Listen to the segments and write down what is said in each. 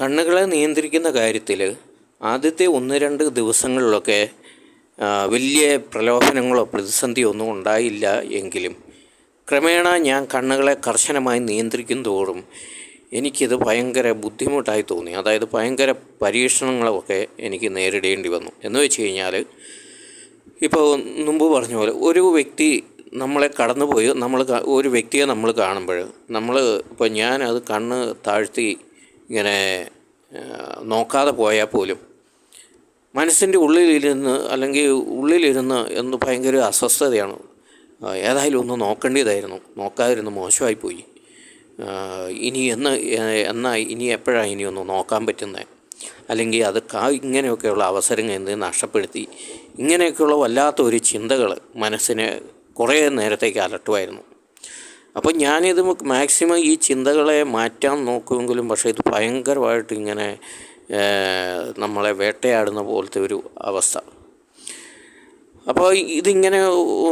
കണ്ണുകളെ നിയന്ത്രിക്കുന്ന കാര്യത്തിൽ ആദ്യത്തെ ഒന്ന് രണ്ട് ദിവസങ്ങളിലൊക്കെ വലിയ പ്രലോഭനങ്ങളോ പ്രതിസന്ധിയോ ഒന്നും ഉണ്ടായില്ല എങ്കിലും ക്രമേണ ഞാൻ കണ്ണുകളെ കർശനമായി നിയന്ത്രിക്കും തോറും എനിക്കിത് ഭയങ്കര ബുദ്ധിമുട്ടായി തോന്നി. അതായത് ഭയങ്കര പരീക്ഷണങ്ങളൊക്കെ എനിക്ക് നേരിടേണ്ടി വന്നു. എന്ന് വെച്ച് കഴിഞ്ഞാൽ ഇപ്പോൾ മുമ്പ് പറഞ്ഞ പോലെ ഒരു വ്യക്തി നമ്മളെ കടന്നുപോയി നമ്മൾ ഒരു വ്യക്തിയെ നമ്മൾ കാണുമ്പോൾ നമ്മൾ ഇപ്പോൾ അത് കണ്ണ് താഴ്ത്തി ഇങ്ങനെ നോക്കാതെ പോയാൽ പോലും മനസ്സിന്റെ ഉള്ളിലിരുന്ന് അല്ലെങ്കിൽ ഉള്ളിലിരുന്ന് എന്ന് ഭയങ്കര അസ്വസ്ഥതയാണ്. ഏതായാലും ഒന്ന് നോക്കേണ്ടതായിരുന്നു. നോക്കാതിരുന്ന് മോശമായിപ്പോയി. പോയി ഇനി എന്ന് എന്നാ ഇനി എപ്പോഴാണ് ഇനി ഒന്ന് നോക്കാൻ പറ്റുന്നത് അല്ലെങ്കിൽ അത് കാ ഇങ്ങനെയൊക്കെയുള്ള അവസരങ്ങൾ എന്ത് നഷ്ടപ്പെടുത്തി? ഇങ്ങനെയൊക്കെയുള്ള വല്ലാത്ത ഒരു ചിന്തകൾ മനസ്സിനെ കുറേ നേരത്തേക്ക് അലട്ടുമായിരുന്നു. അപ്പോൾ ഞാനിത് മാക്സിമം ഈ ചിന്തകളെ മാറ്റാൻ നോക്കുമെങ്കിലും പക്ഷേ ഇത് ഭയങ്കരമായിട്ട് ഇങ്ങനെ നമ്മളെ വേട്ടയാടുന്ന പോലത്തെ ഒരു അവസ്ഥ. അപ്പോൾ ഇതിങ്ങനെ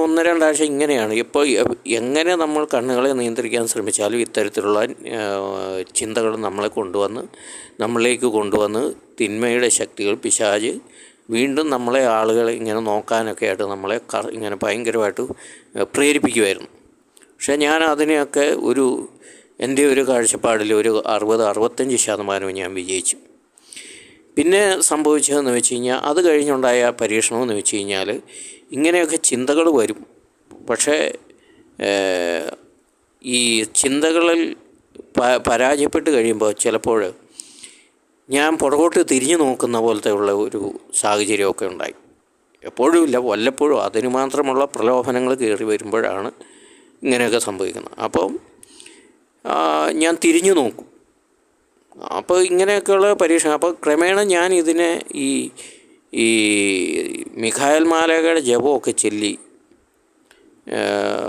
ഒന്ന് രണ്ടാഴ്ച ഇങ്ങനെയാണ്. ഇപ്പോൾ എങ്ങനെ നമ്മൾ കണ്ണുകളെ നിയന്ത്രിക്കാൻ ശ്രമിച്ചാലും ഇത്തരത്തിലുള്ള ചിന്തകൾ നമ്മളെ കൊണ്ടുവന്ന് നമ്മളിലേക്ക് കൊണ്ടുവന്ന് തിന്മയുടെ ശക്തികൾ പിശാജ് വീണ്ടും നമ്മളെ ആളുകളെ ഇങ്ങനെ നോക്കാനൊക്കെ ആയിട്ട് നമ്മളെ ഇങ്ങനെ ഭയങ്കരമായിട്ട് പ്രേരിപ്പിക്കുമായിരുന്നു പക്ഷേ ഞാൻ അതിനെയൊക്കെ ഒരു എന്റെ ഒരു കാഴ്ചപ്പാടിൽ ഒരു അറുപത് അറുപത്തഞ്ച് ശതമാനവും ഞാൻ വിജയിച്ചു. പിന്നെ സംഭവിച്ചതെന്ന് വെച്ച് കഴിഞ്ഞാൽ അത് കഴിഞ്ഞുണ്ടായ പരീക്ഷണമെന്ന് വെച്ച് കഴിഞ്ഞാൽ ഇങ്ങനെയൊക്കെ ചിന്തകൾ വരും. പക്ഷേ ഈ ചിന്തകളിൽ പരാജയപ്പെട്ട് കഴിയുമ്പോൾ ചിലപ്പോൾ ഞാൻ പുറകോട്ട് തിരിഞ്ഞു നോക്കുന്ന പോലത്തെ ഉള്ള ഒരു സാഹചര്യമൊക്കെ ഉണ്ടായി. എപ്പോഴും ഇല്ല വല്ലപ്പോഴും അതിന് മാത്രമുള്ള പ്രലോഭനങ്ങൾ കയറി വരുമ്പോഴാണ് ഇങ്ങനെയൊക്കെ സംഭവിക്കുന്നത് അപ്പം ഞാൻ തിരിഞ്ഞു നോക്കും. അപ്പോൾ ഇങ്ങനെയൊക്കെയുള്ള പരീക്ഷ അപ്പോൾ ക്രമേണ ഞാൻ ഇതിനെ ഈ ഈ മിഖായൽ മാലകയുടെ ജപമൊക്കെ ചൊല്ലി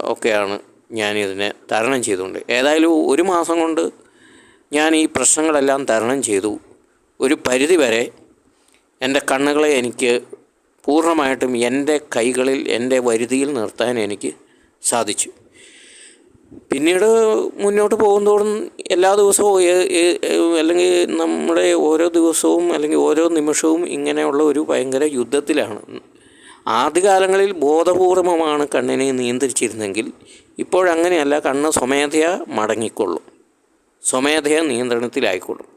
ഒക്കെയാണ് ഞാനിതിനെ തരണം ചെയ്തുകൊണ്ട്. ഏതായാലും ഒരു മാസം കൊണ്ട് ഞാൻ ഈ പ്രശ്നങ്ങളെല്ലാം തരണം ചെയ്തു. ഒരു പരിധി വരെ എന്റെ കണ്ണുകളെ എനിക്ക് പൂർണമായിട്ടും എന്റെ കൈകളിൽ എന്റെ വരുതിയിൽ നിർത്താൻ എനിക്ക് സാധിച്ചു. പിന്നീട് മുന്നോട്ട് പോകുന്തോറും എല്ലാ ദിവസവും അല്ലെങ്കിൽ നമ്മുടെ ഓരോ ദിവസവും അല്ലെങ്കിൽ ഓരോ നിമിഷവും ഇങ്ങനെയുള്ള ഒരു ഭയങ്കര യുദ്ധത്തിലാണ്. ആദ്യകാലങ്ങളിൽ ബോധപൂർവമാണ് കണ്ണിനെ നിയന്ത്രിച്ചിരുന്നെങ്കിൽ ഇപ്പോഴങ്ങനെയല്ല കണ്ണ് സ്വമേധയാ മടങ്ങിക്കൊള്ളും. സ്വമേധയാ നിയന്ത്രണത്തിലായിക്കൊള്ളും.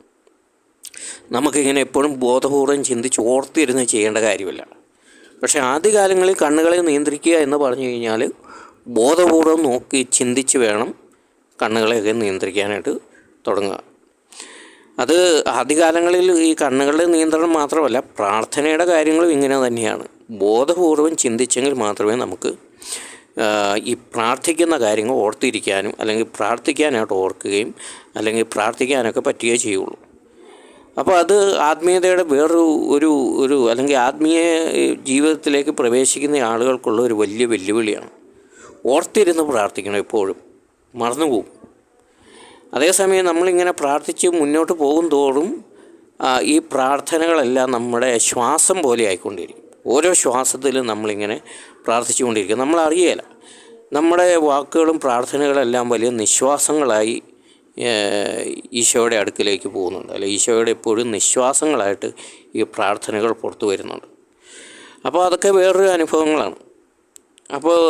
നമുക്കിങ്ങനെ എപ്പോഴും ബോധപൂർവം ചിന്തിച്ച് ഓർത്തിരുന്ന് ചെയ്യേണ്ട കാര്യമല്ല. പക്ഷേ ആദ്യകാലങ്ങളിൽ കണ്ണുകളെ നിയന്ത്രിക്കുക എന്ന് പറഞ്ഞു കഴിഞ്ഞാൽ ബോധപൂർവം നോക്കി ചിന്തിച്ച് വേണം കണ്ണുകളെയൊക്കെ നിയന്ത്രിക്കാനായിട്ട് തുടങ്ങുക. അത് ആദ്യകാലങ്ങളിൽ ഈ കണ്ണുകളുടെ നിയന്ത്രണം മാത്രമല്ല പ്രാർത്ഥനയുടെ കാര്യങ്ങളും ഇങ്ങനെ തന്നെയാണ്. ബോധപൂർവം ചിന്തിച്ചെങ്കിൽ മാത്രമേ നമുക്ക് ഈ പ്രാർത്ഥിക്കുന്ന കാര്യങ്ങൾ ഓർത്തിരിക്കാനും അല്ലെങ്കിൽ പ്രാർത്ഥിക്കാനായിട്ട് ഓർക്കുകയും അല്ലെങ്കിൽ പ്രാർത്ഥിക്കാനൊക്കെ പറ്റുകയേ ചെയ്യുള്ളൂ. അപ്പോൾ അത് ആത്മീയതയുടെ വേറൊരു ഒരു ഒരു അല്ലെങ്കിൽ ആത്മീയ ജീവിതത്തിലേക്ക് പ്രവേശിക്കുന്ന ആളുകൾക്കുള്ള ഒരു വലിയ വെല്ലുവിളിയാണ്. ഓർത്തിരുന്ന് പ്രാർത്ഥിക്കണം എപ്പോഴും. മറന്നുപോകും അതേസമയം നമ്മളിങ്ങനെ പ്രാർത്ഥിച്ച് മുന്നോട്ട് പോകും തോറും ഈ പ്രാർത്ഥനകളെല്ലാം നമ്മുടെ ശ്വാസം പോലെ ആയിക്കൊണ്ടിരിക്കും. ഓരോ ശ്വാസത്തിലും നമ്മളിങ്ങനെ പ്രാർത്ഥിച്ചുകൊണ്ടിരിക്കും. നമ്മൾ അറിയേല നമ്മുടെ വാക്കുകളും പ്രാർത്ഥനകളെല്ലാം വലിയ നിശ്വാസങ്ങളായി ഈശോയുടെ അടുക്കിലേക്ക് പോകുന്നുണ്ട്. അല്ലെ ഈശോയുടെ എപ്പോഴും നിശ്വാസങ്ങളായിട്ട് ഈ പ്രാർത്ഥനകൾ പുറത്തു വരുന്നുണ്ട്. അപ്പോൾ അതൊക്കെ വേറൊരു അനുഭവങ്ങളാണ്. അപ്പോൾ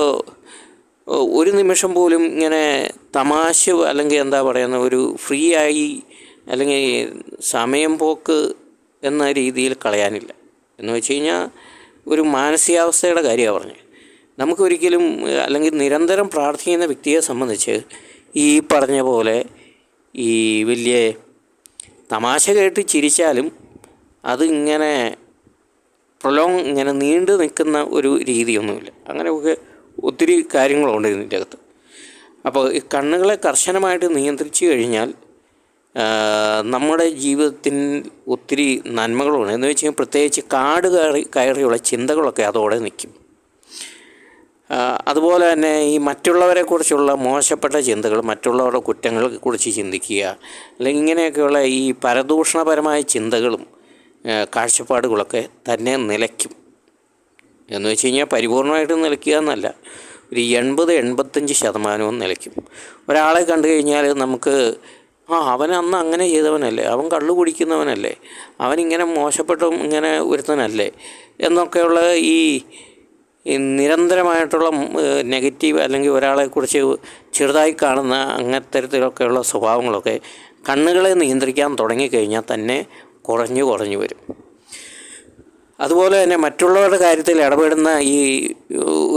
ഒരു നിമിഷം പോലും ഇങ്ങനെ തമാശ അല്ലെങ്കിൽ എന്താ പറയുന്ന ഒരു ഫ്രീ ആയി അല്ലെങ്കിൽ സമയം പോക്ക് എന്ന രീതിയിൽ കളയാനില്ല. എന്ന് വെച്ച് കഴിഞ്ഞാൽ ഒരു മാനസികാവസ്ഥയുടെ കാര്യമാണ് പറഞ്ഞത്. നമുക്കൊരിക്കലും അല്ലെങ്കിൽ നിരന്തരം പ്രാർത്ഥിക്കുന്ന വ്യക്തിയെ സംബന്ധിച്ച് ഈ പറഞ്ഞ പോലെ ഈ വലിയ തമാശ കേട്ട് ചിരിച്ചാലും അതിങ്ങനെ പ്രൊലോങ് ഇങ്ങനെ നീണ്ടു നിൽക്കുന്ന ഒരു രീതിയൊന്നുമില്ല. അങ്ങനെയൊക്കെ ഒത്തിരി കാര്യങ്ങളുണ്ട് ഇതിന്റെ അകത്ത് അപ്പോൾ ഈ കണ്ണുകളെ കർശനമായിട്ട് നിയന്ത്രിച്ചു കഴിഞ്ഞാൽ നമ്മുടെ ജീവിതത്തിൽ ഒത്തിരി നന്മകളുണ്ട്. എന്ന് വെച്ച് കഴിഞ്ഞാൽ പ്രത്യേകിച്ച് കാട് കയറി കയറിയുള്ള ചിന്തകളൊക്കെ അതോടെ നിൽക്കും. അതുപോലെ തന്നെ ഈ മറ്റുള്ളവരെക്കുറിച്ചുള്ള മോശപ്പെട്ട ചിന്തകൾ മറ്റുള്ളവരുടെ കുറ്റങ്ങളെ കുറിച്ച് ചിന്തിക്കുക അല്ലെങ്കിൽ ഇങ്ങനെയൊക്കെയുള്ള ഈ പരദൂഷണപരമായ ചിന്തകളും കാഴ്ചപ്പാടുകളൊക്കെ തന്നെ നിലയ്ക്കും. എന്ന് വെച്ച് കഴിഞ്ഞാൽ പരിപൂർണമായിട്ട് നിലയ്ക്കുക എന്നല്ല. ഒരു എൺപത് എൺപത്തഞ്ച് ശതമാനവും നിലയ്ക്കും. ഒരാളെ കണ്ടു കഴിഞ്ഞാൽ നമുക്ക് ആ അവൻ അന്ന് അങ്ങനെ ചെയ്തവനല്ലേ അവൻ കള്ളു കുടിക്കുന്നവനല്ലേ അവനിങ്ങനെ മോശപ്പെട്ടും ഇങ്ങനെ ഒരുത്തനല്ലേ എന്നൊക്കെയുള്ള ഈ നിരന്തരമായിട്ടുള്ള നെഗറ്റീവ് അല്ലെങ്കിൽ ഒരാളെക്കുറിച്ച് ചെറുതായി കാണുന്ന അങ്ങനത്തരത്തിലൊക്കെയുള്ള സ്വഭാവങ്ങളൊക്കെ കണ്ണുകളെ നിയന്ത്രിക്കാൻ തുടങ്ങിക്കഴിഞ്ഞാൽ തന്നെ കുറഞ്ഞു കുറഞ്ഞു വരും. അതുപോലെ തന്നെ മറ്റുള്ളവരുടെ കാര്യത്തിൽ ഇടപെടുന്ന ഈ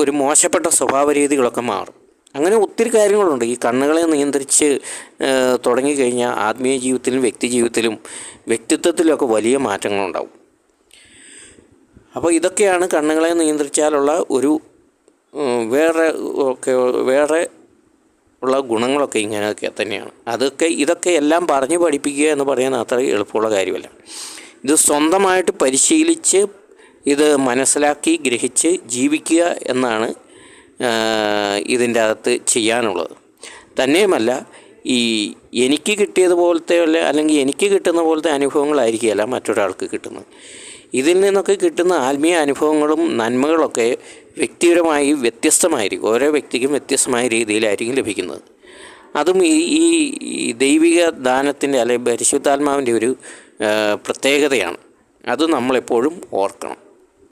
ഒരു മോശപ്പെട്ട സ്വഭാവ രീതികളൊക്കെ മാറും. അങ്ങനെ ഒത്തിരി കാര്യങ്ങളുണ്ട്. ഈ കണ്ണുകളെ നിയന്ത്രിച്ച് തുടങ്ങിക്കഴിഞ്ഞാൽ ആത്മീയ ജീവിതത്തിലും വ്യക്തി ജീവിതത്തിലും വ്യക്തിത്വത്തിലൊക്കെ വലിയ മാറ്റങ്ങളുണ്ടാവും. അപ്പോൾ ഇതൊക്കെയാണ് കണ്ണുകളെ നിയന്ത്രിച്ചാലുള്ള ഒരു വേറെ ഒക്കെ വേറെ ഉള്ള ഗുണങ്ങളൊക്കെ ഇങ്ങനെയൊക്കെ തന്നെയാണ്. അതൊക്കെ ഇതൊക്കെ എല്ലാം പറഞ്ഞ് പഠിപ്പിക്കുക എന്ന് പറയുന്നത് അത്ര എളുപ്പമുള്ള കാര്യമല്ല. ഇത് സ്വന്തമായിട്ട് പരിശീലിച്ച് ഇത് മനസ്സിലാക്കി ഗ്രഹിച്ച് ജീവിക്കുക എന്നാണ് ഇതിന്റെ അകത്ത് ചെയ്യാനുള്ളത്. തന്നെയുമല്ല ഈ എനിക്ക് കിട്ടിയതുപോലത്തെ അല്ലെങ്കിൽ എനിക്ക് കിട്ടുന്ന പോലത്തെ അനുഭവങ്ങളായിരിക്കുകയല്ല മറ്റൊരാൾക്ക് കിട്ടുന്നത്. ഇതിൽ നിന്നൊക്കെ കിട്ടുന്ന ആത്മീയ അനുഭവങ്ങളും നന്മകളൊക്കെ വ്യക്തിപരമായി വ്യത്യസ്തമായിരിക്കും ഓരോ വ്യക്തിക്കും വ്യത്യസ്തമായ രീതിയിലായിരിക്കും ലഭിക്കുന്നത്. അതും ഈ ഈ ദൈവിക ദാനത്തിന്റെ അല്ലെങ്കിൽ പരിശുദ്ധാത്മാവിന്റെ ഒരു പ്രത്യേകതയാണ്. അത് നമ്മളെപ്പോഴും ഓർക്കണം.